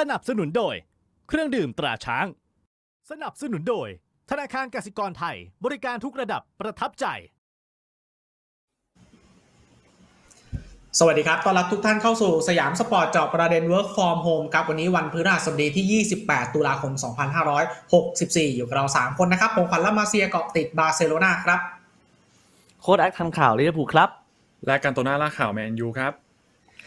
สนับสนุนโดย เครื่องดื่มตราช้าง สนับสนุนโดย ธนาคารกสิกรไทย บริการทุกระดับประทับใจ สวัสดีครับ ต้อนรับทุกท่านเข้าสู่สยามสปอร์ตเจาะประเด็น Work from Home ครับ วันนี้วันพฤหัสบดีที่ 28 ตุลาคม 2564 อยู่กับเรา 3 คนนะครับ ผมขวัญละมาเซียเกาะติดบาร์เซโลนาครับ โค้ดแอคทำข่าวลิเวอร์พูลครับ และการตัวหน้าล่าข่าวแมนยูครับ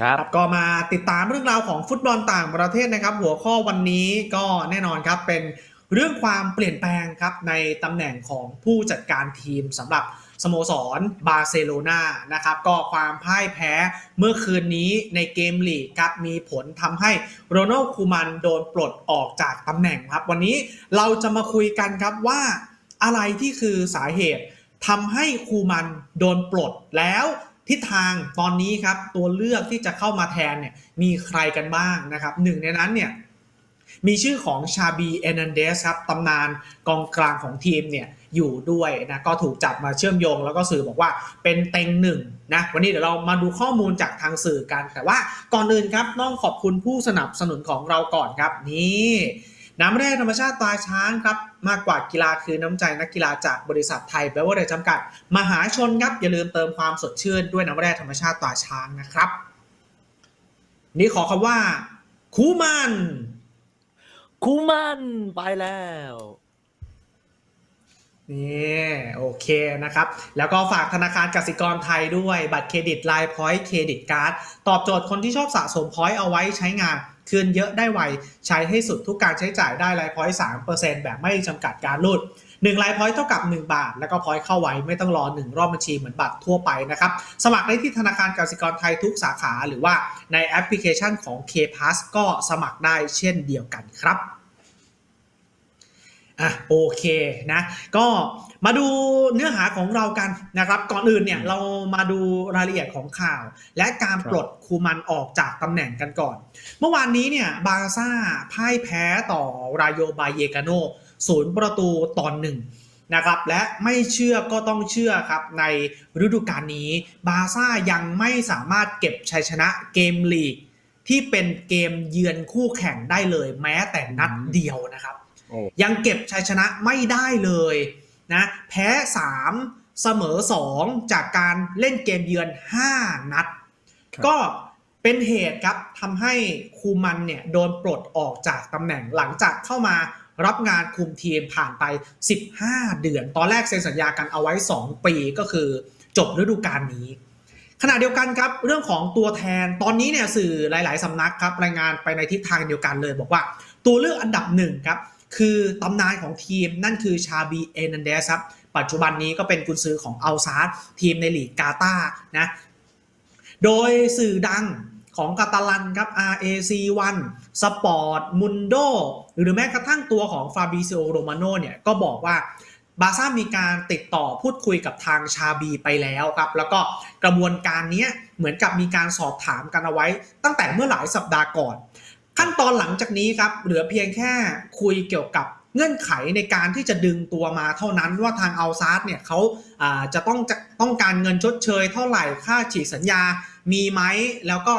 ครับรบก็มาติดตามเรื่องราวของฟุตบอลต่างประเทศนะครับ หัวข้อวันนี้ก็แน่นอนครับเป็นเรื่องความเปลี่ยนแปลงครับในตำแหน่งของผู้จัดการทีมสำหรับสโมสรบาร์เซโลนานะครับก็ความพ่ายแพ้เมื่อคืนนี้ในเกมลีกครับมีผลทำให้โรนัลคูมันโดนปลดออกจากตำแหน่งครับ วันนี้เราจะมาคุยกันครับว่าอะไรที่คือสาเหตุทำให้คูมันโดนปลดแล้ว ทิศทางตอนนี้ครับตัวเลือกที่จะเข้ามาแทนเนี่ยมีใครกันบ้างนะครับหนึ่งในนั้นเนี่ยมีชื่อของชาบีเอนันเดสครับตำนานกองกลางของทีมเนี่ยอยู่ด้วยนะก็ถูกจับมาเชื่อมโยง แล้วก็สื่อบอกว่าเป็นเต็งหนึ่งนะวันนี้เดี๋ยวเรามาดูข้อมูลจากทางสื่อกัน แต่ว่าก่อนอื่นครับต้องขอบคุณผู้สนับสนุนของเราก่อนครับนี่ น้ำแร่ธรรมชาติตาช้างครับมากกว่ากีฬาคือน้ำใจนักกีฬาจากบริษัทไทยแปลว่าเดจำกัด มหาชนครับอย่าลืมเติมความสดชื่นด้วยน้ำแร่ธรรมชาติตาช้างนะครับ นี่ขอคำว่า คูมันคูมันไปแล้วนี่โอเคนะครับ แล้วก็ฝากธนาคารกสิกรไทยด้วยบัตรเครดิตไลน์พอยต์เครดิตการ์ดตอบโจทย์คนที่ชอบสะสมพอยต์เอาไว้ใช้งาน คืนเยอะได้ไว ใช้ให้สุดทุกการใช้จ่ายได้ไลน์พอยต์สามเปอร์เซ็นต์แบบไม่จำกัดการรูด1ไลน์พอยต์เท่ากับ 1 บาท แล้วก็พอยต์เข้าไว้ไม่ต้องรอ 1 รอบบัญชีเหมือนบัตรทั่วไปนะครับ สมัครได้ที่ธนาคารกสิกรไทยทุกสาขาหรือว่าในแอปพลิเคชันของ K-Pass ก็สมัครได้เช่นเดียวกันครับ อะโอเคนะก็มาดูเนื้อหาของเรากันนะครับ ก่อนอื่นเนี่ยเรามาดูรายละเอียดของข่าว และการปลดคูมันออกจากตำแหน่งกันก่อน เมื่อวานนี้เนี่ยบาร์ซ่าพ่ายแพ้ต่อรายโยบายเยกาโนศูนย์ประตูตอนหนึ่งนะครับและไม่เชื่อก็ต้องเชื่อครับในฤดูกาลนี้ บาร์ซ่ายังไม่สามารถเก็บชัยชนะเกมลีกที่เป็นเกมเยือนคู่แข่งได้เลยแม้แต่นัดเดียวนะครับโอ้ ยังเก็บชัยชนะไม่ได้เลยนะแพ้ 3 เสมอ 2 จากการเล่นเกมเยือน 5 นัดครับก็เป็นเหตุครับทำให้คูมันเนี่ยโดนปลดออกจากตำแหน่งหลังจากเข้ามารับงานคุมทีมผ่านไป 15 เดือน ตอนแรกเซ็นสัญญากันเอาไว้ 2 ปีก็คือจบฤดูกาลนี้ ขณะเดียวกันครับเรื่องของตัวแทนตอนนี้เนี่ยสื่อหลาย ๆสำนักครับรายงานไปในทิศทางเดียวกันเลย บอกว่าตัวเลือกอันดับหนึ่งครับ คือตำนานของทีมนั่นคือชาบีเอนันเดสครับ ปัจจุบันนี้ก็เป็นกุนซือของอัลซาร์ทีมในลีกกาตานะ โดยสื่อดังของกาตาลันครับ RAC1 Sport Mundo หรือแม้กระทั่งตัวของฟาบิเซโอโรมาโนเนี่ยก็บอกว่าบาซ่ามีการติดต่อพูดคุยกับทางชาบีไปแล้วครับ แล้วก็กระบวนการนี้เหมือนกับมีการสอบถามกันเอาไว้ ตั้งแต่เมื่อหลายสัปดาห์ก่อน ขั้นตอนหลังจากนี้ครับเหลือเพียงแค่คุยเกี่ยวกับเงื่อนไขในการที่จะดึงตัวมาเท่านั้นว่าทางอัลซาร์เนี่ยเขาจะต้องจะต้องการเงินชดเชยเท่าไหร่ค่าฉีกสัญญามีไหมแล้วก็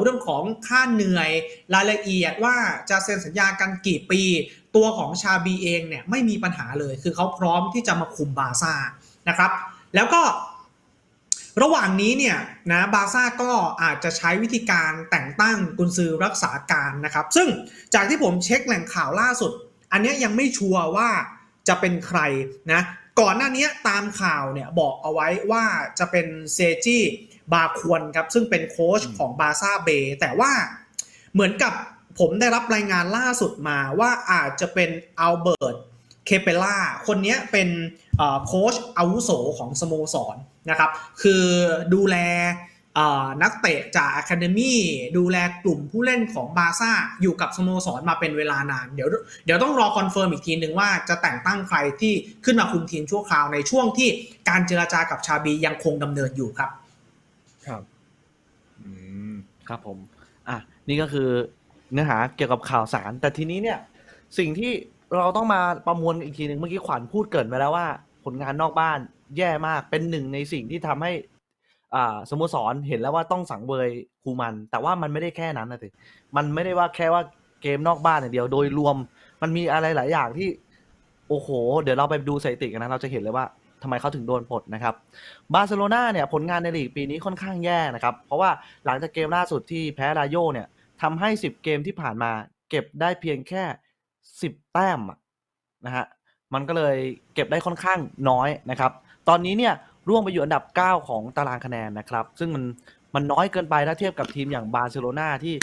เรื่องของค่าเหนื่อยรายละเอียดว่าจะเซ็นสัญญากันกี่ปี ตัวของชาบีเองเนี่ยไม่มีปัญหาเลย คือเขาพร้อมที่จะมาคุมบาร์ซ่านะครับ แล้วก็ ระหว่างนี้เนี่ยนะบาซ่าก็อาจจะใช้วิธีการแต่งตั้งกุนซือรักษาการนะครับ ซึ่งจากที่ผมเช็คแหล่งข่าวล่าสุด อันนี้ยังไม่ชัวร์ว่าจะเป็นใครนะก่อนหน้านี้ตามข่าวเนี่ยบอกเอาไว้ว่าจะเป็นเซจิบาควนครับซึ่งเป็นโค้ชของบาซ่าเบย์แต่ว่าเหมือนกับผมได้รับรายงานล่าสุดมาว่าอาจจะเป็นอัลเบิร์ตเคเปล่าคนนี้เป็นอ่อโค้ชอาวุโสของสโมสร นะครับ คือดูแลเอ่อนักเตะจากอะคาเดมี่ดูแลกลุ่มผู้เล่นของบาร์ซ่าอยู่กับสโมสรมาเป็นเวลานาน เดี๋ยวเดี๋ยวต้องรอคอนเฟิร์มอีกทีหนึ่งว่าจะแต่งตั้งใครที่ขึ้นมาคุมทีมชั่วคราวในช่วงที่การเจราจากับชาบียังคงดำเนินอยู่ครับ ครับอืมครับผมอะนี่ก็คือเนื้อหาเกี่ยวกับข่าวสาร แต่ทีนี้เนี่ย สิ่งที่เราต้องมาประมวลอีกทีหนึ่งเมื่อกี้ขวัญพูดเกรินไปแล้วว่า ผลงานนอกบ้าน แย่มากเป็นหนึ่งในสิ่งที่ทำให้อ่าสโมสรเห็นแล้วว่าต้องสังเวยคูมัน แต่ว่ามันไม่ได้แค่นั้นนะสิมันไม่ได้ว่าแค่ว่าเกมนอกบ้านอย่างเดียวโดยรวมมันมีอะไรหลายอย่างที่ โอ้โห เดี๋ยวเราไปดูสถิติกันนะเราจะเห็นเลยว่าทำไมเขาถึงโดนปลดนะครับบาร์เซโลนาเนี่ยผลงานในลีกปีนี้ค่อนข้างแย่นะครับ เพราะว่าหลังจากเกมล่าสุดที่แพ้รายโยเนี่ยทำให้ 10 เกมที่ผ่านมาเก็บได้เพียงแค่ 10 แต้มนะฮะมันก็เลยเก็บได้ค่อนข้างน้อยนะครับ ตอนนี้เนี่ยร่วงไปอยู่อันดับ 9 ของตารางคะแนนนะครับ ซึ่งมันมันน้อยเกินไปถ้าเทียบกับทีมอย่างบาร์เซโลนาที่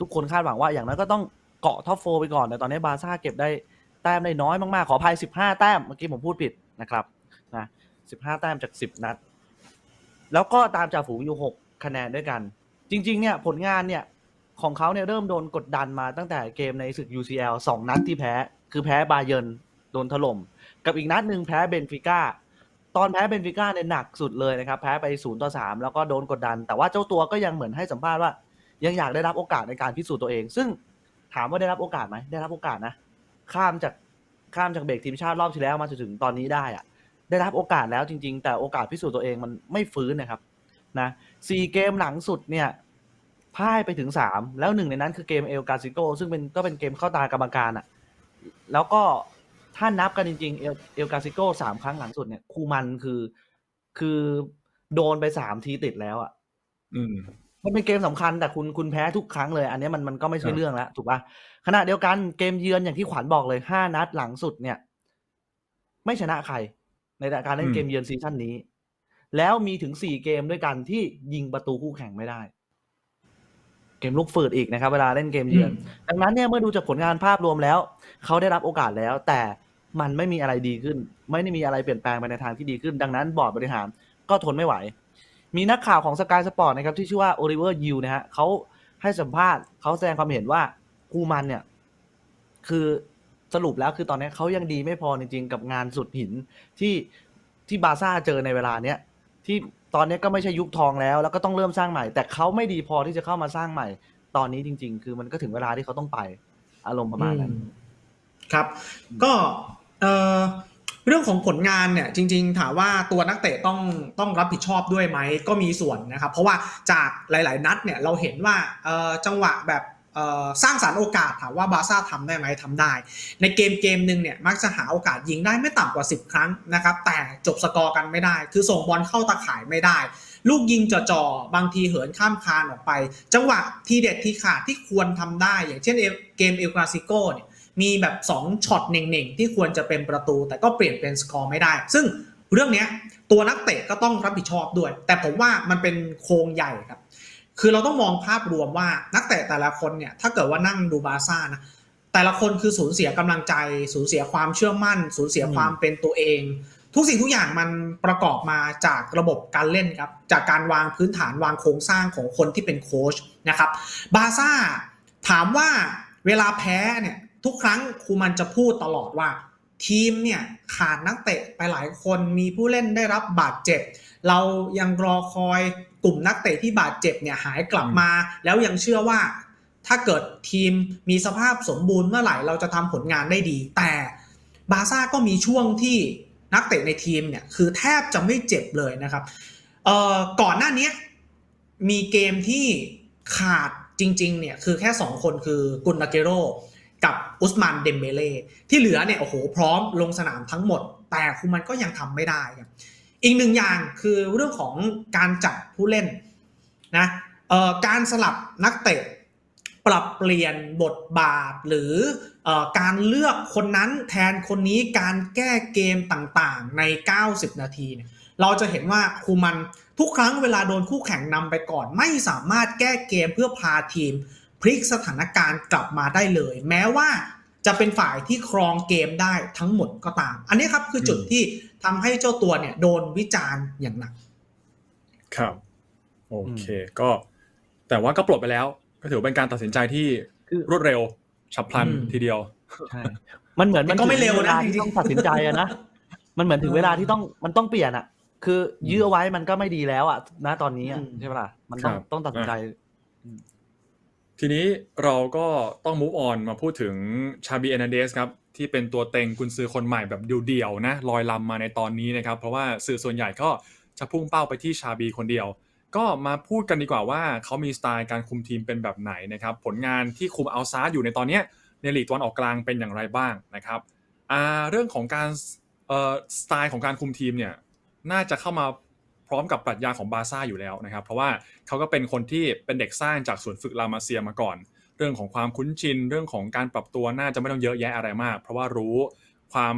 ทุกคนคาดหวังว่าอย่างนั้นก็ต้องเกาะท็อปโฟไปก่อนแต่ตอนนี้บาร์ซ่าเก็บได้แต้มได้น้อยมากๆ ขออภัย 15 แต้มเมื่อกี้ผมพูดผิดนะครับนะ15 แต้มจาก 10 นัด แล้วก็ตามจ่าฝูงอยู่ 6 คะแนนด้วยกัน จริง ๆ เนี่ยผลงานเนี่ยของเขาเนี่ยเริ่มโดนกดดันมาตั้งแต่เกมในศึก UCL 2 นัดที่แพ้ คือแพ้บาเยิร์นโดนถล่ม กับอีกนัดหนึ่งแพ้เบนฟิก้า ตอนแพ้เบนฟิก้าเนี่ยหนักสุดเลยนะครับ แพ้ไป0ต่อ3แล้วก็โดนกดดัน แต่ว่าเจ้าตัวก็ยังเหมือนให้สัมภาษณ์ว่า ยังอยากได้รับโอกาสในการพิสูจน์ตัวเอง ซึ่งถามว่าได้รับโอกาสไหมได้รับโอกาสนะ ข้ามจากข้ามจากเบรกทีมชาติรอบที่แล้วมาจนถึงตอนนี้ได้อะได้รับโอกาสแล้วจริง ๆ แต่โอกาสพิสูจน์ตัวเองมันไม่ฟื้นนะครับนะสี่เกมหลังสุดเนี่ยพ่ายไปถึงสามแล้วหนึ่งในนั้นคือเกมเอลกาซิโกซึ่งเป็นก็เป็นเกมเข้าตากรรมการอะแล้วก็ ถ้านับกันจริงๆ เอลเอลกาซิโกสามครั้งหลังสุดเนี่ยคูมันคือ คือโดนไปสามทีติดแล้วอะอืม มันเป็นเกมสำคัญแต่คุณคุณแพ้ทุกครั้งเลย อันเนี้ยมันมันก็ไม่ใช่ครับเรื่องแล้วถูกป่ะขณะเดียวกันเกมเยือนอย่างที่ขวัญบอกเลยห้านัดหลังสุดเนี่ย ไม่ชนะใคร ในการเล่นเกมเยือนซีซั่นนี้ แล้วมีถึงสี่เกมด้วยกันที่ยิงประตูคู่แข่งไม่ได้เกมลุกฝืดอีกนะครับ เวลาเล่นเกมเยือน ดังนั้นเนี่ยเมื่อดูจากผลงานภาพรวมแล้ว เขาได้รับโอกาสแล้ว แต่ มันไม่มีอะไรดีขึ้น ไม่ได้มีอะไรเปลี่ยนแปลงไปในทางที่ดีขึ้น ดังนั้นบอร์ดบริหารก็ทนไม่ไหว มีนักข่าวของสกายสปอร์ตนะครับที่ชื่อว่าโอลิเวอร์ยิวนะฮะเขาให้สัมภาษณ์เขาแสดงความเห็นว่ากูมันเนี่ย คือสรุปแล้วคือตอนนี้เขายังดีไม่พอจริงๆ กับงานสุดหินที่ที่บาร์ซ่าเจอในเวลาเนี้ยที่ตอนนี้ก็ไม่ใช่ยุคทองแล้ว แล้วก็ต้องเริ่มสร้างใหม่ แต่เขาไม่ดีพอที่จะเข้ามาสร้างใหม่ ตอนนี้จริง ๆ คือมันก็ถึงเวลาที่เขาต้องไป อารมณ์ประมาณนั้น ครับ ก็ เอ่อเรื่องของผลงานเนี่ยจริง ๆ ถามว่าตัวนักเตะต้องต้องรับผิดชอบด้วยไหมก็มีส่วนนะครับ เพราะว่าจากหลาย ๆ นัดเนี่ยเราเห็นว่าเอ่อจังหวะแบบสร้างสารรค์โอกาสถามว่าบาร์ซ่าทำได้ไหมทำได้ ในเกมเกมหนึ่งเนี่ยมักจะหาโอกาสยิงได้ไม่ต่ำกว่า 10 ครั้งนะครับ แต่จบสกอร์กันไม่ได้ คือส่งบอลเข้าตาข่ายไม่ได้ ลูกยิงจ่อๆ บางทีเหินข้ามคานออกไป จังหวะทีเด็ดทีขาดที่ควรทำได้ อย่างเช่นเอลเกมเอลกราซิโกเนี่ย มีแบบ 2ช็อตเน่งๆ ที่ควรจะเป็นประตู แต่ก็เปลี่ยนเป็นสกอร์ไม่ได้ ซึ่งเรื่องนี้ตัวนักเตะก็ต้องรับผิดชอบด้วย แต่ผมว่ามันเป็นโครงใหญ่ครับ คือเราต้องมองภาพรวมว่านักเตะแต่ละคนเนี่ยถ้าเกิดว่านั่งดูบาซ่านะแต่ละคนคือสูญเสียกำลังใจ สูญเสียความเชื่อมั่น สูญเสียความเป็นตัวเอง ทุกสิ่งทุกอย่างมันประกอบมาจากระบบการเล่นครับ จากการวางพื้นฐานวางโครงสร้างของคนที่เป็นโค้ชนะครับบาซ่าถามว่าเวลาแพ้เนี่ย ทุกครั้งครูมันจะพูดตลอดว่า ทีมเนี่ยขาดนักเตะไปหลายคนมีผู้เล่นได้รับบาดเจ็บ เรายังรอคอยกลุ่มนักเตะที่บาดเจ็บเนี่ยหายกลับมา แล้วยังเชื่อว่า ถ้าเกิดทีมมีสภาพสมบูรณ์เมื่อไหร่เราจะทำผลงานได้ดี แต่บาซ่าก็มีช่วงที่นักเตะในทีมเนี่ยคือแทบจะไม่เจ็บเลยนะครับเอ่อก่อนหน้านี้มีเกมที่ขาดจริงๆเนี่ยคือแค่ 2 คนคือกุนนาเกโร กับอุสมานเดมเบเล่ที่เหลือเนี่ยโอ้โหพร้อมลงสนามทั้งหมด แต่คุมันก็ยังทำไม่ได้ครับอีกหนึ่งอย่างคือเรื่องของการจัดผู้เล่นนะการสลับนักเตะปรับเปลี่ยนบทบาทหรือเออการเลือกคนนั้นแทนคนนี้การแก้เกมต่างๆใน 90 นาทีเนี่ยเราจะเห็นว่าคูมันทุกครั้งเวลาโดนคู่แข่งนำไปก่อน ไม่สามารถแก้เกมเพื่อพาทีม พลิกสถานการณ์กลับมาได้เลย แม้ว่าจะเป็นฝ่ายที่ครองเกมได้ทั้งหมดก็ตาม อันนี้ครับคือจุดอืมที่ทำให้เจ้าตัวเนี่ยโดนวิจารณ์อย่างหนัก ครับ โอเค ก็ แต่ว่าก็ปลดไปแล้ว ก็ถือเป็นการตัดสินใจที่คือรวดเร็วฉับพลันอืมทีเดียวใช่มันเหมือนมันก็ไม่ถึงเร็วนะเวลาที่จริงๆต้องตัดสินใจอะนะมันเหมือนถึงเวลาที่ต้องมันต้องเปลี่ยนอะคือยื้อเอาไว้มันก็ไม่ดีแล้วอะณตอนนี้อะอืมใช่ปะล่ะมันต้องครับต้องตัดสินใจ ทีนี้เราก็ต้อง move on มาพูดถึงชาบีเอนาเดสครับ ที่เป็นตัวเต็งกุนซือคนใหม่แบบเดี่ยวๆนะลอยลำมาในตอนนี้นะครับ เพราะว่าสื่อส่วนใหญ่ก็จะพุ่งเป้าไปที่ชาบีคนเดียว ก็มาพูดกันดีกว่าว่าเขามีสไตล์การคุมทีมเป็นแบบไหนนะครับ ผลงานที่คุมเอาซาร์อยู่ในตอนนี้ในลีกตะวันออกกลางเป็นอย่างไรบ้างนะครับเรื่องของการสไตล์ของการคุมทีมเนี่ยน่าจะเข้ามา พร้อมกับปรัชญาของบาซ่าอยู่แล้วนะครับ เพราะว่าเขาก็เป็นคนที่เป็นเด็กสร้างจากศูนย์ฝึกลามาเซียมาก่อน เรื่องของความคุ้นชิน เรื่องของการปรับตัวน่าจะไม่ต้องเยอะแยะอะไรมาก เพราะว่ารู้ความ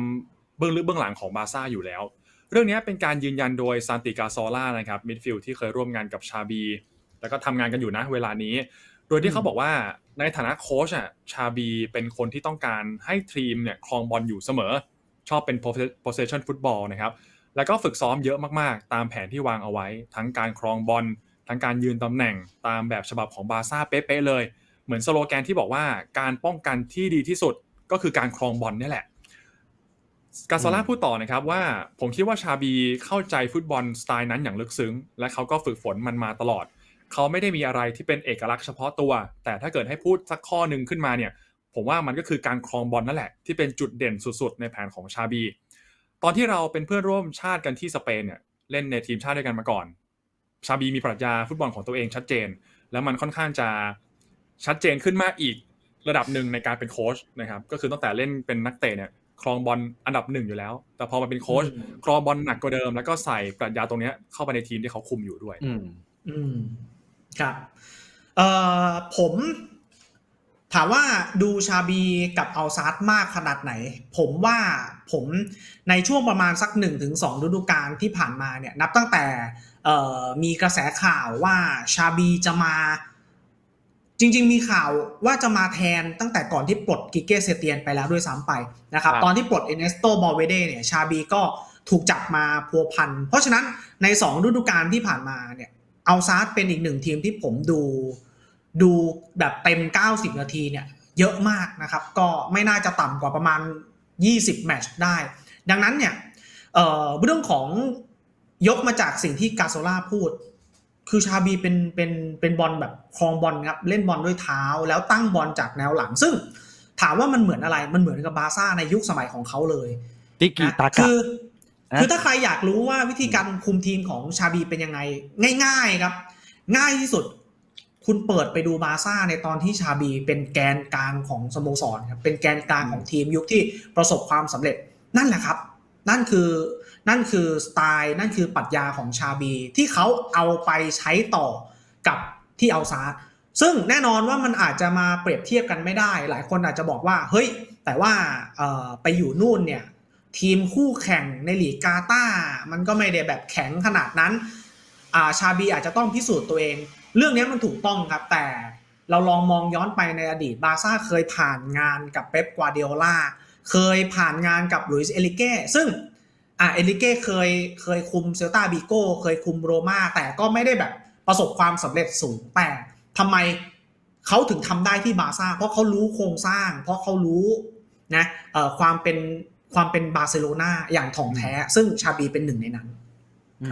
เบื้องลึกเบื้องหลังของบาซ่าอยู่แล้ว เรื่องนี้เป็นการยืนยันโดยซานติกาซอล่านะครับมิดฟิลด์ที่เคยร่วมงานกับชาบี แล้วก็ทำงานกันอยู่นะเวลานี้ โดยที่เขาบอกว่าในฐานะโค้ชอะชาบีเป็นคนที่ต้องการให้ทีมเนี่ยครองบอลอยู่เสมอชอบเป็น possession football นะครับ แล้วก็ฝึกซ้อมเยอะมากๆ ตามแผนที่วางเอาไว้ ทั้งการครองบอลทั้งการยืนตำแหน่งตามแบบฉบับของบาร์ซ่าเป๊ะๆเลย เหมือนสโลแกนที่บอกว่าการป้องกันที่ดีที่สุดก็คือการครองบอลนี่แหละกาซาล่าพูดต่อนะครับว่าผมคิดว่าชาบีเข้าใจฟุตบอลสไตล์นั้นอย่างลึกซึ้ง และเขาก็ฝึกฝนมันมาตลอด เขาไม่ได้มีอะไรที่เป็นเอกลักษณ์เฉพาะตัว แต่ถ้าเกิดให้พูดสักข้อหนึ่งขึ้นมาเนี่ย ผมว่ามันก็คือการครองบอลนั่นแหละที่เป็นจุดเด่นสุดๆ ในแผนของชาบี ตอนที่เราเป็นเพื่อนร่วมชาติกันที่สเปนเนี่ยเล่นในทีมชาติด้วยกันมาก่อน ชาบีมีปรัชญาฟุตบอลของตัวเองชัดเจน แล้วมันค่อนข้างจะชัดเจนขึ้นมากอีกระดับหนึ่งในการเป็นโค้ชนะครับก็คือตั้งแต่เล่นเป็นนักเตะเนี่ยครองบอลอันดับหนึ่งอยู่แล้ว แต่พอมาเป็นโค้ชอืมครองบอลหนักกว่าเดิม แล้วก็ใส่ปรัชญาตรงเนี้ยเข้าไปในทีมที่เขาคุมอยู่ด้วย อืมอืมครับเอ่อผม ถามว่าดูชาบีกับอัลซาร์มากขนาดไหน ผมว่าผมในช่วงประมาณสัก1นถึงสฤดูกาลที่ผ่านมาเนี่ยนับตั้งแต่เอ่อมีกระแสข่าวว่าชาบีจะมา จริง ๆ มีข่าวว่าจะมาแทนตั้งแต่ก่อนที่ปลดกิเก้เซเตียนไปแล้วด้วยซ้ำไปนะครับครับตอนที่ปลดเอเนสโตบอลเวเดเนี่ยชาบีก็ถูกจับมาพัวพัน เพราะฉะนั้นใน 2 ฤดูกาลที่ผ่านมาเนี่ยเอาซาร์เป็นอีกหนึ่งทีมที่ผมดู ดูแบบเต็ม 90 นาทีเนี่ยเยอะมากนะครับ ก็ไม่น่าจะต่ำกว่าประมาณ 20 แมตช์ได้ ดังนั้นเนี่ยเอ่อเรื่องของยกมาจากสิ่งที่กาโซล่าพูด คือชาบีเป็นเป็นเป็นบอลแบบครองบอลครับเล่นบอลด้วยเท้าแล้วตั้งบอลจากแนวหลัง ซึ่งถามว่ามันเหมือนอะไรมันเหมือนกับบาร์ซ่าในยุคสมัยของเขาเลยติกินะตากะคือนะคือถ้าใครอยากรู้ว่าวิธีการคุมทีมของชาบีเป็นยังไง ง่าย ๆครับ ง่ายที่สุด คุณเปิดไปดูบาร์ซ่าในตอนที่ชาบีเป็นแกนกลางของสโมสรครับเป็นแกนกลางของทีมยุคที่ประสบความสำเร็จนั่นแหละครับ นั่นคือนั่นคือสไตล์นั่นคือปรัชญาของชาบี ที่เขาเอาไปใช้ต่อกับที่เอาซาร์ซึ่งแน่นอนว่ามันอาจจะมาเปรียบเทียบกันไม่ได้ หลายคนอาจจะบอกว่า เฮ้ย แต่ว่าเอ่อไปอยู่นู่นเนี่ยทีมคู่แข่งในลีกกาตาร์มันก็ไม่ได้แบบแข็งขนาดนั้นอ่าชาบีอาจจะต้องพิสูจน์ตัวเอง เรื่องนี้มันถูกต้องครับแต่เราลองมองย้อนไปในอดีตบาร์ซ่าเคยผ่านงานกับเป๊ปกวาเดียโอลาเคยผ่านงานกับลุยส์เอลิเก้ซึ่งอ่าเอลิเก้เคยเคยคุมเซลตาบิโก้เคยคุมโรม่าแต่ก็ไม่ได้แบบประสบความสำเร็จสูงแต่ทำไมเขาถึงทำได้ที่บาร์ซ่าเพราะเขารู้โครงสร้าง เพราะเขารู้นะเอ่อความเป็นความเป็นบาร์เซโลนาอย่างถ่องแท้ ซึ่งชาบีเป็นหนึ่งในนั้นอื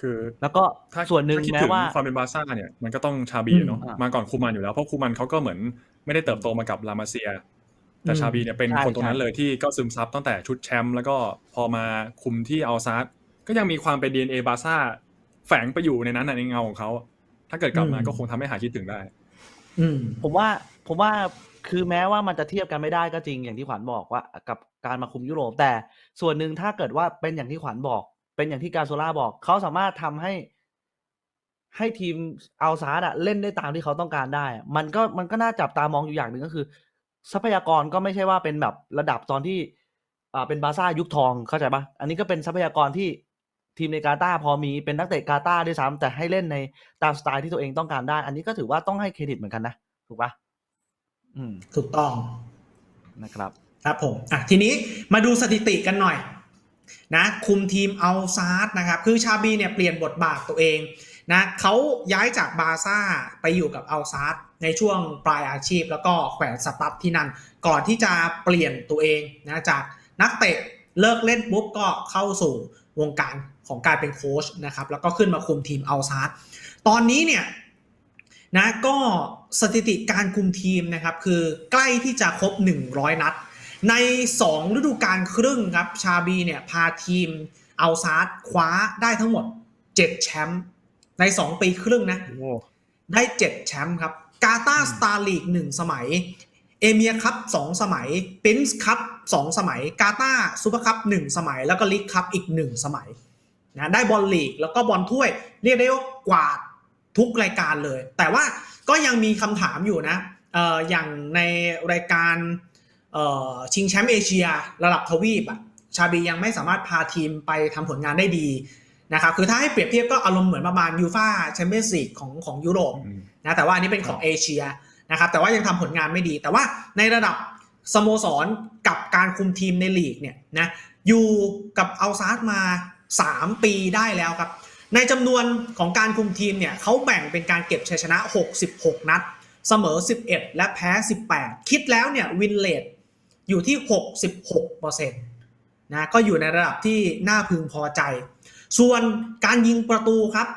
ครับมคือแล้วก็ถ้าส่วนหนึ่งถ้าคิดแม้ถึงว่าความเป็นบาร์ซ่าเนี่ยมันก็ต้องชาบีอืมเนาะอ่ามมาก่อนคูมันอยู่แล้วเพราะคูมันเขาก็เหมือนไม่ได้เติบโตมากับลามาเซีย แต่อืมชาบีเนี่ยเป็นใช่คนตรงนั้นใช่เลยที่ก็ซึมซับตั้งแต่ชุดแชมป์แล้วก็พอมาคุมที่อัลซาร์ก็ยังมีความเป็น DNA บาร์ซ่าแฝงไปอยู่ในนั้นน่ะในเงาของเขาถ้าเกิดกลับมาอืมก็คงทำให้หายคิดถึงได้ อืมผมว่าผมว่าคือแม้ว่ามันจะเทียบกันไม่ได้ก็จริงอย่างที่ขวัญบอกว่า กับการมาคุมยุโรปแต่ส่วนหนึ่งถ้าเกิดว่าเป็นอย่างที่ขวัญบอก เป็นอย่างที่กาโซล่าบอก เขาสามารถทำให้ให้ทีมเอาซาร์ดอะเล่นได้ตามที่เขาต้องการได้อะมันก็มันก็น่าจับตามองอยู่อย่างหนึ่งก็คือ ทรัพยากรก็ไม่ใช่ว่าเป็นแบบระดับตอนที่อ่าเป็นบาร์ซ่ายุคทองเข้าใจปะอันนี้ก็เป็นทรัพยากรที่ทีมในกาตาร์พอมีเป็นนักเตะกาตาร์ด้วยซ้ำแต่ให้เล่นในตามสไตล์ที่ตัวเองต้องการได้ อันนี้ก็ถือว่าต้องให้เครดิตเหมือนกันนะ ถูกปะอืม ถูกต้องนะครับ ครับผมอะทีนี้มาดูสถิติกันหน่อย นะคุมทีมเอัลซาร์นะครับคือชาบีเนี่ยเปลี่ยนบทบาทตัวเองนะเขาย้ายจากบาร์ซ่าไปอยู่กับเอัลซาร์ในช่วงปลายอาชีพ แล้วก็แขวนสตั๊ดที่นั่น ก่อนที่จะเปลี่ยนตัวเองนะจากนักเตะเลิกเล่นปุ๊บก็เข้าสู่วงการของการเป็นโค้ชนะครับแล้วก็ขึ้นมาคุมทีมเอัลซาร์ตอนนี้เนี่ยนะก็สถิติการคุมทีมนะครับคือใกล้ที่จะครบ 100 นัด ใน 2 ฤดูกาลครึ่งครับชาบีเนี่ยพาทีมเอาซาร์คว้าได้ทั้งหมด 7 แชมป์ใน 2 ปีครึ่งนะโอ้ได้ 7 แชมป์ครับกาตาสตาร์ลีก1สมัย เอเมียคัพ2สมัยปินส์คัพ2สมัย กาตาซูเปอร์คัพ1สมัย แล้วก็ลีกคัพอีก1สมัยนะได้บอลลีกแล้วก็บอลถ้วย เรียกได้ว่ากวาดทุกรายการเลย แต่ว่าก็ยังมีคำถามอยู่นะเอ่ออย่างในรายการเอ่อ ชิงแชมป์เอเชียระดับทวีปอะชาบียังไม่สามารถพาทีมไปทำผลงานได้ดีนะครับคือถ้าให้เปรียบเทียบก็อารมณ์เหมือนประมาณยูฟาแชมเปี้ยนส์ลีกของของยุโรปอืมนะแต่ว่าอันนี้เป็นของเอเชียนะครับแต่ว่ายังทำผลงานไม่ดี แต่ว่าในระดับสโมสรกับการคุมทีมในลีกเนี่ยนะอยู่กับอัลซาร์มา 3 ปีได้แล้วครับ ในจำนวนของการคุมทีมเนี่ยเขาแบ่งเป็นการเก็บชัยชนะ 66 นัด เสมอ 11 และแพ้ 18 คิดแล้วเนี่ยวินเลด อยู่ที่ 66%นะก็อยู่ในระดับที่น่าพึงพอใจ ส่วนการยิงประตูครับ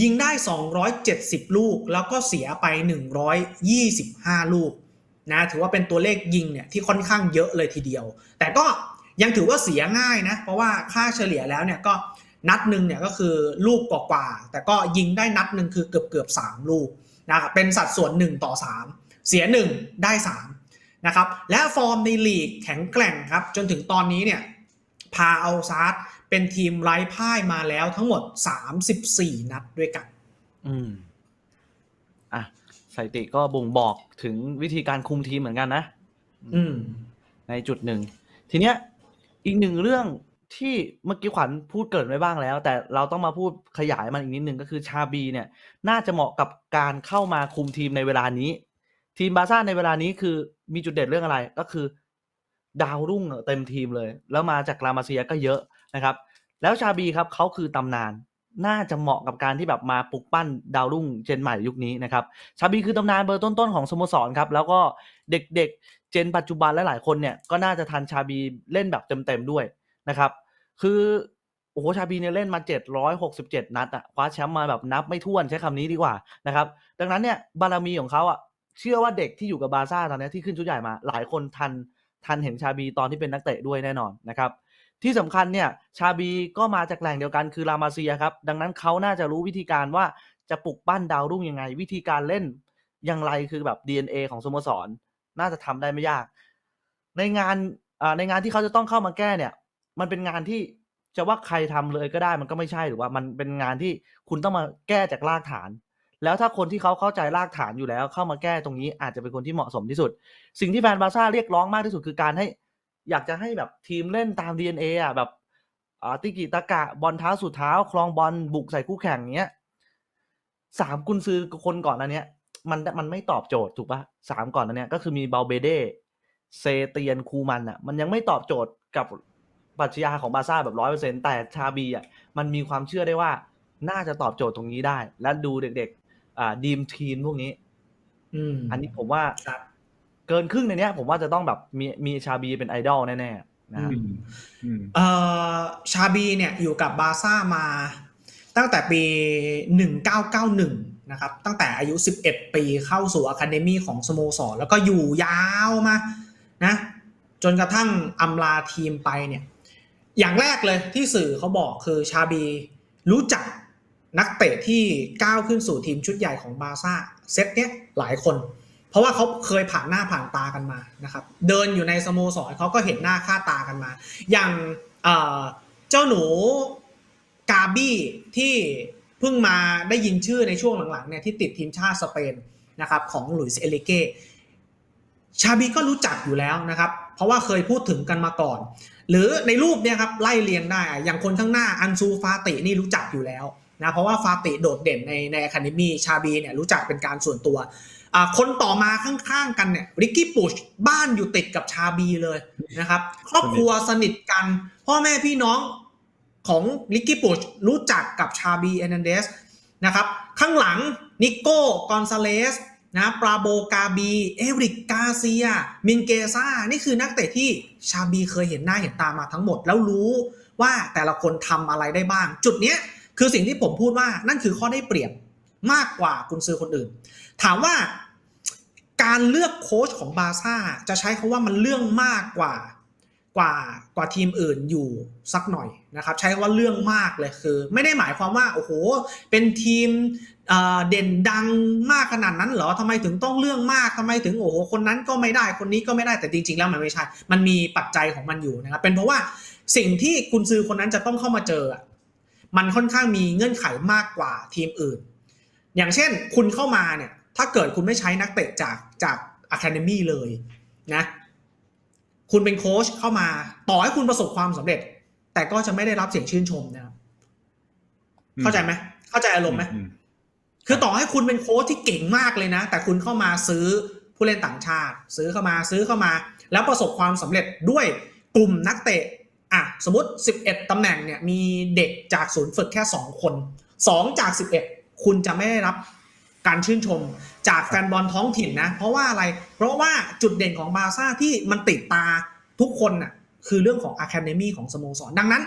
ยิงได้ 270 ลูก แล้วก็เสียไป 125 ลูกนะถือว่าเป็นตัวเลขยิงเนี่ยที่ค่อนข้างเยอะเลยทีเดียว แต่ก็ยังถือว่าเสียง่ายนะเพราะว่าค่าเฉลี่ยแล้วเนี่ยก็นัดหนึ่งเนี่ยก็คือลูกกว่าๆแต่ก็ยิงได้นัดหนึ่งคือเกือบเกือบๆ3ลูกนะครับเป็นสัดส่วน 1 ต่อ 3 เสีย 1 ได้ 3 นะครับและฟอร์มในลีกแข็งแกร่งครับจนถึงตอนนี้เนี่ยพาเอาซาร์เป็นทีมไร้พ่ายมาแล้วทั้งหมด 34 นัดด้วยกัน อืมอะสถิติก็บ่งบอกถึงวิธีการคุมทีมเหมือนกันนะ อืม ในจุดหนึ่ง ทีเนี้ย อีกหนึ่งเรื่องที่เมื่อกี้ขวัญพูดเกริดไว้บ้างแล้ว แต่เราต้องมาพูดขยายมันอีกนิดนึงก็คือชาบีเนี่ย น่าจะเหมาะกับการเข้ามาคุมทีมในเวลานี้ ทีมบาซ่าในเวลานี้คือมีจุดเด่นเรื่องอะไรก็คือ ดาวรุ่งเต็มทีมเลย แล้วมาจากลามาเซียก็เยอะนะครับ แล้วชาบีครับเขาคือตำนานน่าจะเหมาะกับการที่แบบมาปลุกปั้นดาวรุ่งเจนใหม่ยุคนี้นะครับชาบีคือตำนานเบอร์ต้นๆของสโมสรครับ แล้วก็เด็กๆ เจนปัจจุบันและหลายคนเนี่ย ก็น่าจะทันชาบีเล่นแบบเต็มๆด้วยนะครับ คือโอ้โหชาบีเนี่ยเล่นมา 767 นัดอะคว้าแชมป์มาแบบนับไม่ถ้วนใช้คำนี้ดีกว่านะครับ ดังนั้นเนี่ยบารมีของเขาอะ เชื่อว่าเด็กที่อยู่กับบาซ่าตอนนี้ที่ขึ้นชุดใหญ่มา หลายคนทันทันเห็นชาบีตอนที่เป็นนักเตะด้วยแน่นอนนะครับ ที่สำคัญเนี่ยชาบีก็มาจากแหล่งเดียวกันคือลามาเซียครับ ดังนั้นเขาน่าจะรู้วิธีการว่าจะปลุกปั้นดาวรุ่งยังไง วิธีการเล่นอย่างไรคือแบบ DNA ของสโมสร น่าจะทำได้ไม่ยาก ในงานในงานที่เขาจะต้องเข้ามาแก้เนี่ย มันเป็นงานที่จะว่าใครทำเลยก็ได้มันก็ไม่ใช่หรือว่ามันเป็นงานที่คุณต้องมาแก้จากรากฐาน แล้วถ้าคนที่เขาเข้าใจรากฐานอยู่แล้ว เข้ามาแก้ตรงนี้อาจจะเป็นคนที่เหมาะสมที่สุด สิ่งที่แฟนบาร์ซ่าเรียกร้องมากที่สุดคือการให้ อยากจะให้แบบทีมเล่นตาม DNA อะแบบอ่าติกิตะกะบอลเท้าสุดเท้า คลองบอลบุกใส่คู่แข่งเงี้ยสามกุนซือคนก่อนอันเนี้ย มันมันไม่ตอบโจทย์ถูกปะสามก่อนอันเนี้ยก็คือมีเบลเบเดเซเตียนคูมันอะ มันยังไม่ตอบโจทย์กับปรัชญาของบาร์ซ่าแบบร้อยเปอร์เซ็นแต่ชาบีอะมันมีความเชื่อได้ว่าน่าจะตอบโจทย์ตรงนี้ได้ และดูเด็ก อ่าดีมทีมพวกนี้ อืม อันนี้ผมว่าครับเกินครึ่งในเนี้ย ผมว่าจะต้องแบบมีมีชาบีเป็นไอดอลแน่ๆนะครับอืมอืมเอ่อชาบีเนี่ยอยู่กับบาร์ซ่ามา ตั้งแต่ปี 1991 นะครับ ตั้งแต่อายุ 11 ปีเข้าสู่อะคาเดมี่ของสโมสร แล้วก็อยู่ยาวมา นะ จนกระทั่งอำลาทีมไปเนี่ย อย่างแรกเลยที่สื่อเขาบอกคือชาบีรู้จัก นักเตะที่ก้าวขึ้นสู่ทีมชุดใหญ่ของบาร์ซ่าเซตเนี้ยหลายคน เพราะว่าเขาเคยผ่านหน้าผ่านตากันมานะครับเดินอยู่ในสโมสรเขาก็เห็นหน้าค่าตากันมา อย่างเจ้าหนูกาบี้ที่เพิ่งมาได้ยินชื่อในช่วงหลังๆเนี่ยที่ติดทีมชาติสเปนนะครับของหลุยส์เอลิเก้ชาบีก็รู้จักอยู่แล้วนะครับ เพราะว่าเคยพูดถึงกันมาก่อน หรือในรูปเนี่ยครับไล่เรียงได้อะอย่างคนข้างหน้าอันซูฟาตินี่รู้จักอยู่แล้ว นะเพราะว่าฟาติโดดเด่นในในอะคาเดมีชาบีเนี่ยรู้จักเป็นการส่วนตัวคนต่อมาข้างๆกันเนี่ยริกกี้ปุชบ้านอยู่ติดกับชาบีเลยนะครับ ครอบครัวสนิทกัน พ่อแม่พี่น้องของริกกี้ปุชรู้จักกับชาบีเอนันเดสนะครับข้างหลังนิโก้กอนซาเลสนะปราโบกาบี เอริกกาเซีย มินเกซ่า นี่คือนักเตะที่ชาบีเคยเห็นหน้าเห็นตามาทั้งหมด แล้วรู้ว่าแต่ละคนทำอะไรได้บ้าง จุดเนี้ย คือสิ่งที่ผมพูดว่านั่นคือข้อได้เปรียบมากกว่ากุนซือคนอื่น ถามว่าการเลือกโค้ชของบาซ่าจะใช้คาว่ามันเรื่องมากกว่ากว่ากว่าทีมอื่นอยู่สักหน่อยนะครับ ใช้คำว่าเรื่องมากเลยคือ ไม่ได้หมายความว่าโอ้โหเป็นทีมเเด่นดังมากขนาดนั้นเหรอทำไมถึงต้องเรื่องมากทำไมถึงโอ้โหคนนั้นก็ไม่ได้คนนี้ก็ไม่ได้แต่จริง ๆ แล้วมันไม่ใช่ มันมีปัจจัยของมันอยู่นะครับเป็นเพราะว่าสิ่งที่กุนซือคนนั้นจะต้องเข้ามาเจอ มันค่อนข้างมีเงื่อนไขมากกว่าทีมอื่น อย่างเช่นคุณเข้ามาเนี่ย ถ้าเกิดคุณไม่ใช้นักเตะจากจากอะคาเดมี่เลยนะ คุณเป็นโค้ชเข้ามาต่อให้คุณประสบความสำเร็จ แต่ก็จะไม่ได้รับเสียงชื่นชมนะครับ เข้าใจไหมเข้าใจอารมณ์ไหมอืคือต่อให้คุณเป็นโค้ชที่เก่งมากเลยนะ แต่คุณเข้ามาซื้อผู้เล่นต่างชาติ ซื้อเข้ามาซื้อเข้ามา แล้วประสบความสำเร็จด้วยกลุ่มนักเตะ อะสมมติ 11ตำแหน่งเนี่ยมีเด็กจากศูนย์ฝึกแค่ 2 คน 2 จาก 11 คุณจะไม่ได้รับการชื่นชมจากแฟนบอลท้องถิ่นนะ เพราะว่าอะไร เพราะว่าจุดเด่นของบาร์ซ่าที่มันติดตาทุกคนน่ะคือเรื่องของอะคาเดมีของสโมสรดังนั้น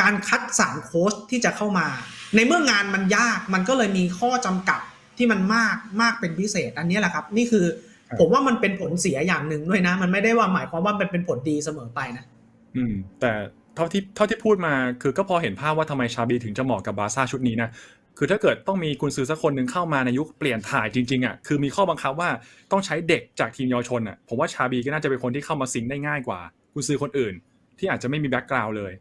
การคัดสรรโค้ชที่จะเข้ามา ในเมื่องานมันยากมันก็เลยมีข้อจำกัดที่มันมากมากเป็นพิเศษอันนี้แหละครับ นี่คือครับผมว่ามันเป็นผลเสียอย่างหนึ่งด้วยนะ มันไม่ได้ว่าหมายความว่ามันเป็นผลดีเสมอไปนะ อืม แต่เท่าที่เท่าที่พูดมา คือก็พอเห็นภาพว่าทำไมชาบีถึงจะเหมาะกับบาร์ซ่าชุดนี้นะ คือถ้าเกิดต้องมีกุนซือสักคนหนึ่งเข้ามาในยุคเปลี่ยนถ่ายจริงๆอะคือมีข้อบังคับว่าต้องใช้เด็กจากทีมเยาวชนอะผมว่าชาบีก็น่าจะเป็นคนที่เข้ามาซิงค์ได้ง่ายกว่ากุนซือคนอื่น ที่อาจจะไม่มีแบ็กกราวด์เลย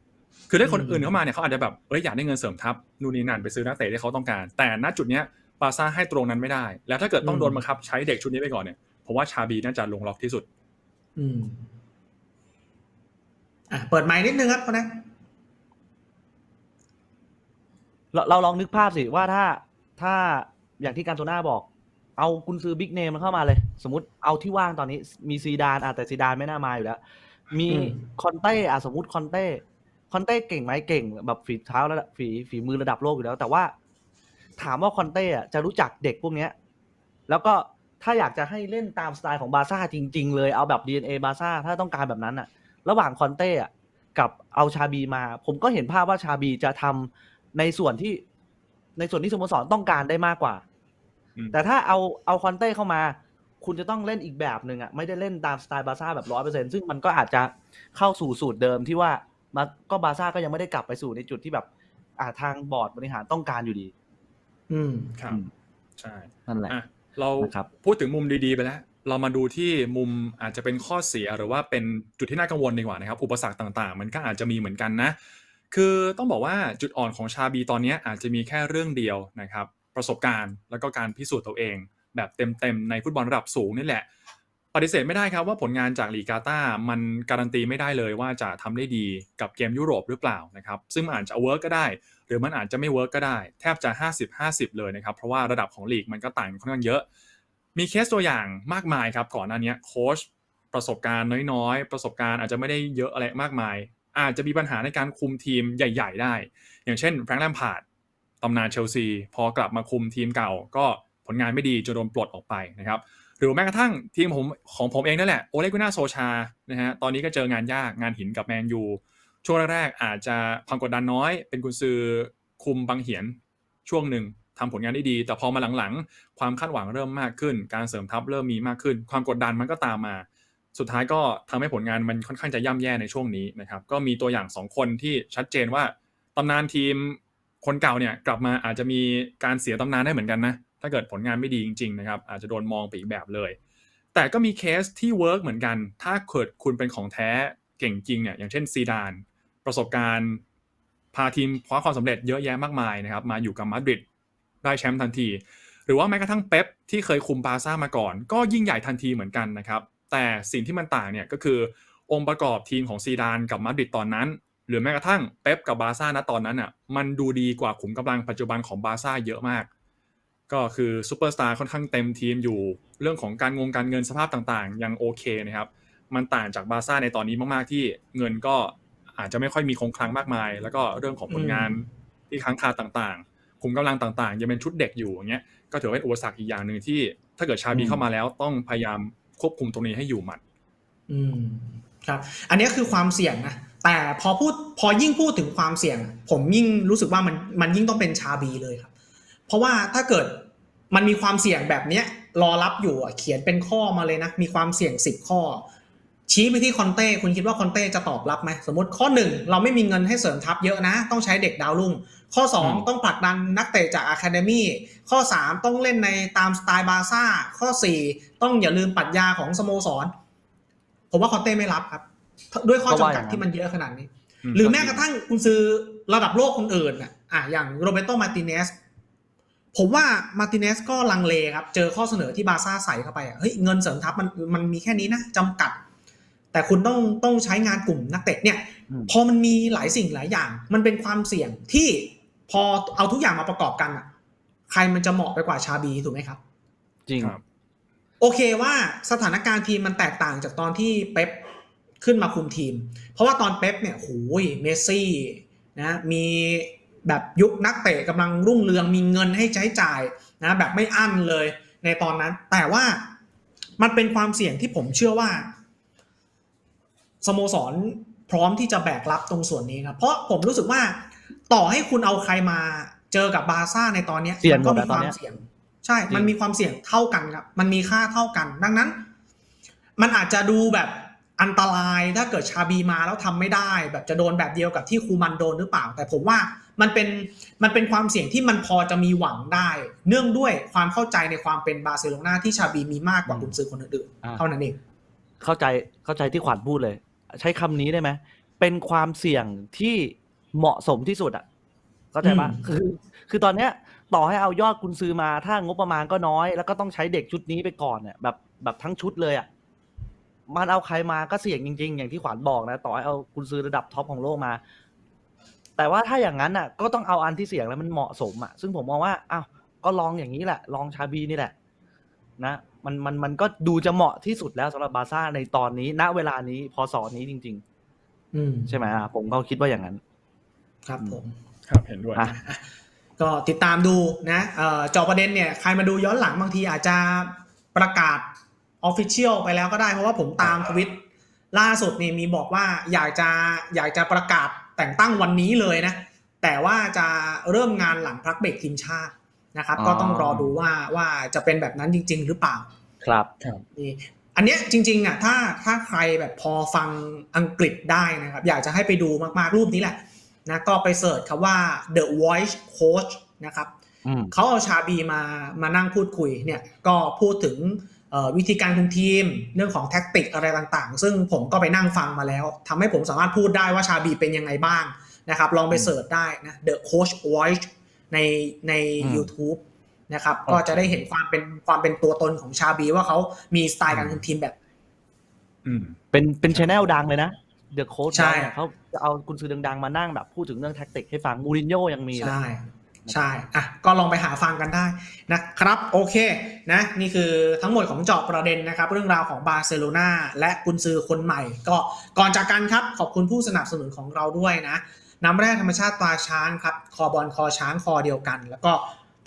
คือถ้าคนอื่นเข้ามาเนี่ยเขาอาจจะแบบเอ้ยอยากได้เงินเสริมทัพนู่นนี่นั่นไปซื้อนักเตะที่เขาต้องการ แต่ณจุดเนี้ยบาร์ซ่าให้ตรงนั้นไม่ได้ แล้วถ้าเกิดต้องโดนบังคับใช้เด็กชุดนี้ไปก่อนเนี่ยผมว่าชาบีน่าจะลงล็อกที่สุด อืม อะเปิดไมค์นิดนึงครับคนนั้นเราเราลองนึกภาพสิว่าถ้าถ้าอย่างที่การโตน่าบอก เอาคุณซื้อบิ๊กเนมมันเข้ามาเลย สมมติเอาที่ว่างตอนนี้ มีซีดานอะแต่ซีดานไม่น่ามาอยู่แล้ว มีคอนเต้อะสมมติคอนเต้คอนเต้เก่งไหมเก่ง แบบฝีเท้าระดับฝีฝีมือระดับโลกอยู่แล้ว แต่ว่า ถามว่าคอนเต้อะจะรู้จักเด็กพวกเนี้ย แล้วก็ถ้าอยากจะให้เล่นตามสไตล์ของบาร์ซ่าจริง ๆ เลยเอาแบบ DNA บาร์ซ่าถ้าต้องการแบบนั้นอะ ระหว่างคอนเต้อะกับเอาชาบีมา ผมก็เห็นภาพว่าชาบีจะทำในส่วนที่ในส่วนที่สโมสรต้องการได้มากกว่าอืมแต่ถ้าเอาเอาคอนเต้เข้ามา คุณจะต้องเล่นอีกแบบหนึ่งอะไม่ได้เล่นตามสไตล์บาร์ซ่าแบบร้อยเปอร์เซ็นซึ่งมันก็อาจจะเข้าสู่สูตรเดิมที่ว่ามาก็บาร์ซ่าก็ยังไม่ได้กลับไปสู่ในจุดที่แบบอ่าทางบอร์ดบริหารต้องการอยู่ดี อืมครับอืมใช่ นั่นแหละอะเรานะครับพูดถึงมุมดีๆไปแล้ว เรามาดูที่มุมอาจจะเป็นข้อเสียหรือว่าเป็นจุดที่น่ากังวลดีกว่านะครับ อุปสรรคต่างๆ มันก็อาจจะมีเหมือนกันนะ คือต้องบอกว่าจุดอ่อนของชาบีตอนนี้อาจจะมีแค่เรื่องเดียวนะครับ ประสบการณ์แล้วก็การพิสูจน์ตัวเอง แบบเต็มๆในฟุตบอลระดับสูงนี่แหละ ปฏิเสธไม่ได้ครับว่าผลงานจากลีกาตามันการันตีไม่ได้เลยว่าจะทำได้ดีกับเกมยุโรปหรือเปล่านะครับ ซึ่งมันอาจจะเวิร์กก็ได้ หรือมันอาจจะไม่เวิร์กก็ได้ แทบจะ 50-50 เลยนะครับ เพราะว่าระดับของลีกมันก็ต่างกันค่อนข้างเยอะ มีเคสตัวอย่างมากมายครับก่อนหน้านี้โค้ชประสบการณ์น้อยๆ ประสบการณ์อาจจะไม่ได้เยอะอะไรมากมาย อาจจะมีปัญหาในการคุมทีมใหญ่ ๆ ได้ อย่างเช่นแฟรงค์แลมพาร์ดตำนานเชลซีพอกลับมาคุมทีมเก่า ก็ผลงานไม่ดีจนโดนปลดออกไปนะครับหรือแม้กระทั่งทีมผมของผมเองนั่นแหละโอเลกุน่าโซชานะฮะตอนนี้ก็เจองานยากงานหินกับแมนยูช่วงแรกๆอาจจะความกดดันน้อย เป็นกุนซือคุมบางเหียนช่วงหนึ่ง ทำผลงานได้ดี แต่พอมาหลังๆ ความคาดหวังเริ่มมากขึ้น การเสริมทัพเริ่มมีมากขึ้น ความกดดันมันก็ตามมา สุดท้ายก็ทำให้ผลงานมันค่อนข้างจะย่ำแย่ในช่วงนี้นะครับ ก็มีตัวอย่างสองคนที่ชัดเจนว่าตำนานทีมคนเก่าเนี่ยกลับมาอาจจะมีการเสียตำนานได้เหมือนกันนะ ถ้าเกิดผลงานไม่ดีจริงๆนะครับอาจจะโดนมองไปอีกแบบเลย แต่ก็มีเคสที่เวิร์กเหมือนกัน ถ้าเกิดคุณเป็นของแท้เก่งจริงเนี่ยอย่างเช่นซีดาน ประสบการณ์ พาทีมคว้าความสำเร็จเยอะแยะมากมายนะครับมาอยู่กับมาดริด ได้แชมป์ทันที หรือว่าแม้กระทั่งเป๊ปที่เคยคุมบาร์ซ่ามาก่อน ก็ยิ่งใหญ่ทันทีเหมือนกันนะครับ แต่สิ่งที่มันต่างเนี่ยก็คือองค์ประกอบทีมของซีดานกับมาดริดตอนนั้น หรือแม้กระทั่งเป๊ปกับบาร์ซ่าณตอนนั้นอะมันดูดีกว่าขุมกำลังปัจจุบันของบาร์ซ่าเยอะมาก ก็คือซูเปอร์สตาร์ค่อนข้างเต็มทีมอยู่เรื่องของการงงการเงินสภาพต่างๆ ยังโอเคนะครับมันต่างจากบาร์ซ่าในตอนนี้มากๆที่เงินก็อาจจะไม่ค่อยมีคงคลังมากมาย แล้วก็เรื่องของผลงานที่ค้างคาต่างๆขุ มกำลังต่างๆยังเป็นชุดเด็กอยู่อย่างเงี้ยก็ถือว่าเป็นอุปสรรคอีกอย่างหนึ่งที่ ถ้าเกิดชาบีอืมเข้ามาแล้วต้องพยายามควบคุมตรงนี้ให้อยู่หมัด อืมครับ อันนี้คือความเสี่ยงนะแต่พอพูดพอยิ่งพูดถึงความเสี่ยง ผมยิ่งรู้สึกว่ามันมันยิ่งต้องเป็นชาบีเลยครับ เพราะว่าถ้าเกิดมันมีความเสี่ยงแบบเนี้ยรอรับอยู่อะเขียนเป็นข้อมาเลยนะ มีความเสี่ยงสิบข้อ ชี้ไปที่คอนเต้คุณคิดว่าคอนเต้จะตอบรับไหมสมมติข้อหนึ่งเราไม่มีเงินให้เสริมทัพเยอะนะ ต้องใช้เด็กดาวรุ่ง ข้ออืม2ต้องผลักดันนักเตะจากอะคาเดมี่ข้อ 3 ต้องเล่นในตามสไตล์บาร์ซ่าข้อ 4 ต้องอย่าลืมปรัชญาของสโมสร ผมว่าคอนเต้ไม่รับครับ ด้วยข้อจำกัดที่มันเยอะขนาดนี้ หรือแม้กระทั่งคุณซื้อระดับโลกคนอื่นอะอะอย่างโรเบโตมาติเนสผมว่ามาติเนสก็ลังเลครับ เจอข้อเสนอที่บาร์ซ่าใส่เข้าไปอะเฮ้ยเงินเสริมทัพมันมันมีแค่นี้นะจำกัด แต่คุณต้องต้องใช้งานกลุ่มนักเตะเนี่ยอืมพอมันมีหลายสิ่งหลายอย่าง มันเป็นความเสี่ยงที่พอเอาทุกอย่างมาประกอบกันอะ ใครมันจะเหมาะไปกว่าชาบีถูกไหมครับ จริงครับ โอเคว่าสถานการณ์ทีมมันแตกต่างจากตอนที่เป๊ปขึ้นมาคุมทีม เพราะว่าตอนเป๊ปเนี่ยโอ้ยเมสซี่นะมีแบบยุคนักเตะกำลังรุ่งเรืองมีเงินให้ใช้จ่ายนะแบบไม่อั้นเลยในตอนนั้น แต่ว่ามันเป็นความเสี่ยงที่ผมเชื่อว่า สโมสรพร้อมที่จะแบกรับตรงส่วนนี้ครับเพราะผมรู้สึกว่าต่อให้คุณเอาใครมาเจอกับบาร์ซ่าในตอนเนี้ยเสี่ยงมันก็หมดมีอะคตอนวามเนี้ยเสี่ยง ใช่จริงมันมีความเสี่ยงเท่ากันครับ มันมีค่าเท่ากัน ดังนั้น มันอาจจะดูแบบอันตรายถ้าเกิดชาบีมาแล้วทำไม่ได้ แบบจะโดนแบบเดียวกับที่คูมันโดนหรือเปล่า แต่ผมว่ามันเป็นมันเป็นความเสี่ยงที่มันพอจะมีหวังได้ เนื่องด้วยความเข้าใจในความเป็นบาร์เซโลนาที่ชาบีมีมากกว่ากุนซือคนอื่นอ่าๆเท่านั้นเองเข้าใจเข้าใจที่ขวัญพูดเลย ใช้คำนี้ได้ไหมเป็นความเสี่ยงที่เหมาะสมที่สุดอะเข้าใจปะอืมคือ คือตอนเนี้ย ต่อให้เอายอดคุณซื้อมาถ้างบประมาณก็น้อย แล้วก็ต้องใช้เด็กชุดนี้ไปก่อนเนี่ยแบบแบบทั้งชุดเลยอะมันเอาใครมาก็เสี่ยงจริง ๆ อย่างที่ขวัญบอกนะ ต่อให้เอาคุณซื้อระดับท็อปของโลกมา แต่ว่าถ้าอย่างนั้นอะ ก็ต้องเอาอันที่เสี่ยงแล้วมันเหมาะสมอะซึ่งผมมองว่าอ้าวก็ลองอย่างนี้แหละ ลองชาบีนี่แหละ นะ มันมันมันก็ดูจะเหมาะที่สุดแล้วสำหรับบาร์ซ่าในตอนนี้ ณเวลานี้พอสอนนี้จริงอืมๆใช่ไหมอะผมก็คิดว่าอย่างนั้น ครับผมครับเห็นด้วยอะก็ติดตามดูนะเอ่อเจอประเด็นเนี่ยใครมาดูย้อนหลังบางทีอาจจะประกาศออฟฟิเชียลไปแล้วก็ได้เพราะว่าผมตามทวิตล่าสุดนี่มีบอกว่าอยากจะอยากจะประกาศแต่งตั้งวันนี้เลยนะ แต่ว่าจะเริ่มงานหลังพักเบรกทีมชาติ นะครับอ๋อก็ต้องรอดูว่าว่าจะเป็นแบบนั้นจริง ๆ หรือเปล่า ครับนี่อันเนี้ยจริงๆอะถ้าถ้าใครแบบพอฟังอังกฤษได้นะครับ อยากจะให้ไปดูมากๆรูปนี้แหละนะก็ไปเสิร์ชคำว่า The Voice Coach นะครับอืมเขาเอาชาบีมามานั่งพูดคุยเนี่ยก็พูดถึงเอ่อวิธีการคุมทีม เรื่องของแท็กติกอะไรต่างๆ ซึ่งผมก็ไปนั่งฟังมาแล้วทำให้ผมสามารถพูดได้ว่าชาบีเป็นยังไงบ้างนะครับ ลองไปเสิร์ชได้นะ The Coach Voice ในในอืม YouTube นะครับโอเคก็จะได้เห็นความเป็นความเป็นตัวตนของชาบีว่าเขามีสไตล์การคุมทีมแบบอืมเป็นเป็นชแนลดังเลยนะเดอะโค้ชใช่เขาจะเอากุนซือดังๆมานั่งแบบพูดถึงเรื่องแท็กติกให้ฟังมูรินโญ่ยังมีเลยใช่ใช่อะก็ลองไปหาฟังกันได้นะครับ โอเคนะนี่คือทั้งหมดของเจอบประเด็นนะครับ เรื่องราวของบาร์เซโลนาและกุนซือคนใหม่ ก็ก่อนจากกันครับขอบคุณผู้สนับสนุนของเราด้วยนะ น้ำแร่ธรรมชาติตราช้างครับคอบอลคอช้างคอเดียวกัน แล้วก็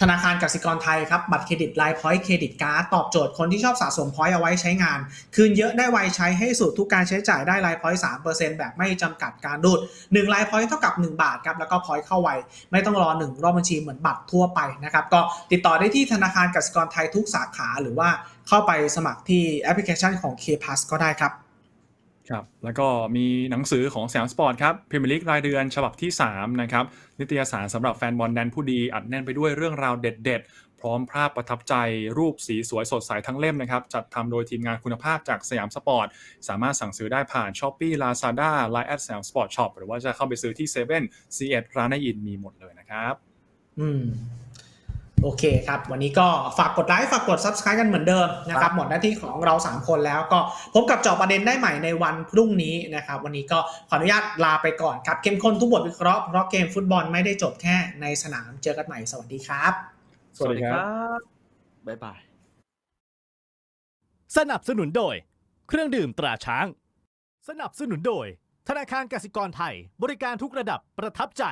ธนาคารกสิกรไทยครับบัตรเครดิตไลน์พอยต์เครดิตการ์ดตอบโจทย์คนที่ชอบสะสมพอยต์เอาไว้ใช้งาน คืนเยอะได้ไวใช้ให้สุดทุกการใช้จ่ายได้ไลน์พอยต์สามเปอร์เซ็นต์แบบไม่จำกัดการรูดหนึ่งไลน์พอยต์เท่ากับ 1 บาทครับแล้วก็พอยต์เข้าไว ไม่ต้องรอหนึ่งรอบบัญชีเหมือนบัตรทั่วไปนะครับก็ติดต่อได้ที่ธนาคารกสิกรไทยทุกสาขาหรือว่าเข้าไปสมัครที่แอปพลิเคชันของ K Plus ก็ได้ครับ ครับ แล้วก็มีหนังสือของแสมสปอร์ตครับพรีเมียร์ลีกรายเดือนฉบับที่ 3 นะครับ นิตยสารสำหรับแฟนบอลแดนผู้ดี อัดแน่นไปด้วยเรื่องราวเด็ด ๆ พร้อมภาพประทับใจรูปสีสวยสดใสทั้งเล่มนะครับ จัดทำโดยทีมงานคุณภาพจากสยามสปอร์ต สามารถสั่งซื้อได้ผ่าน s h อ p e e Lazada Line แอดสยามสปอร์ตช็อปหรือว่าจะเข้าไปซื้อที่7 e ซีเอ็ดร้านในอินมีหมดเลยนะครับ อืม โอเคครับ วันนี้ก็ฝากกดไลค์ฝากกด Subscribe กันเหมือนเดิมนะครับ หมดหน้าที่ของเรา 3 คนแล้วก็พบกับเจาะประเด็นได้ใหม่ในวันพรุ่งนี้นะครับ วันนี้ก็ขออนุญาตลาไปก่อนครับ เข้มข้นทุกบทวิเคราะห์เพราะเกมฟุตบอลไม่ได้จบแค่ในสนามเจอกันใหม่สวัสดีครับ สวัสดีครับบบ๊ายบายสนับสนุนโดย เครื่องดื่มตราช้าง สนับสนุนโดย ธนาคารกสิกรไทย บริการทุกระดับประทับใจ